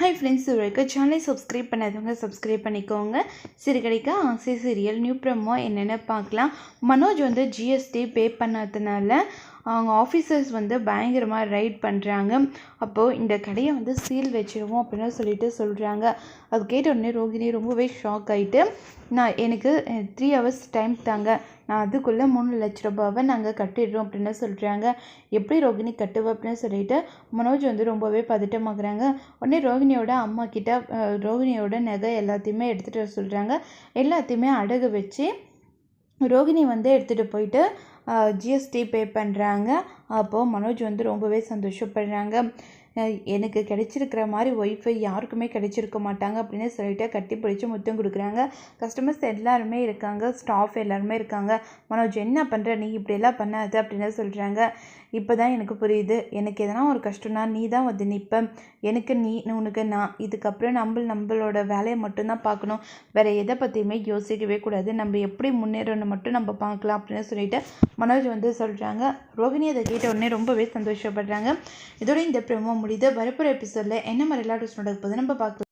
Hi friends இது வரைக்கும் சேனலை சப்ஸ்கிரைப் பண்ணாதவங்க சப்ஸ்கிரைப் பண்ணிக்கோங்க. சிறுகடிக்க ஆசை சீரியல் நியூ ப்ரமோ என்னென்னு பார்க்கலாம். மனோஜ் வந்து ஜிஎஸ்டி பே பண்ணதுனால அவங்க ஆஃபீஸர்ஸ் வந்து பயங்கரமாக ரைட் பண்ணுறாங்க அப்போது இந்த கடையை வந்து சீல் வச்சிருவோம் அப்படின்னு சொல்லிட்டு சொல்கிறாங்க அது கேட்ட உடனே ரோகிணி ரொம்பவே ஷாக் ஆகிட்டு நான் எனக்கு த்ரீ ஹவர்ஸ் டைம் தாங்க. நான் அதுக்குள்ளே மூணு லட்ச ரூபாவை நாங்கள் கட்டிடுறோம் அப்படின்னு சொல்கிறாங்க எப்படி ரோகிணி கட்டுவோம் அப்படின்னு சொல்லிட்டு மனோஜ் வந்து ரொம்பவே பதட்டமாகறாங்க. உடனே ரோஹிணியோட அம்மா கிட்ட ரோஹிணியோட ரோகிணியோட நகை எல்லாத்தையுமே எடுத்துகிட்டு வர சொல்கிறாங்க எல்லாத்தையுமே அடகு வச்சு ரோகிணி வந்து எடுத்துகிட்டு போயிட்டு ஜிஎஸ்டி பே பண்ணுறாங்க அப்போது மனோஜ் வந்து ரொம்பவே சந்தோஷப்படுறாங்க. எனக்கு கிடைச்சிருக்கிற மாதிரி ஒய்ஃபை யாருக்குமே கிடைச்சிருக்க மாட்டாங்க அப்படின்னு சொல்லிட்டு கட்டி பிடிச்சி முத்தம் கொடுக்குறாங்க. கஸ்டமர்ஸ் எல்லாருமே இருக்காங்க. ஸ்டாஃப் எல்லாருமே இருக்காங்க. மனோஜ் என்ன பண்ணுற நீ இப்படியெல்லாம் பண்ணாத அப்படின்னு சொல்கிறாங்க இப்போ தான் எனக்கு புரியுது. எனக்கு எதனா ஒரு கஷ்டம்னா நீ தான் வந்து நிற்ப எனக்கு நீ உனக்கு நான். இதுக்கப்புறம் நம்ம நம்மளோட வேலையை மட்டும்தான் பார்க்கணும். வேறு எதை பற்றியுமே யோசிக்கவே கூடாது. நம்ம எப்படி முன்னேறணும் மட்டும் நம்ம பார்க்கலாம் அப்படின்னு சொல்லிட்டு மனோஜ் வந்து சொல்கிறாங்க ரோகிணி அதை கேட்ட உடனே ரொம்பவே சந்தோஷப்படுறாங்க. இதோட இந்த பிரமோ முடியுது வரப்போகிற எபிசோடில் என்ன மாதிரி எல்லா நடக்க போகுது நம்ம பார்க்கலாம்.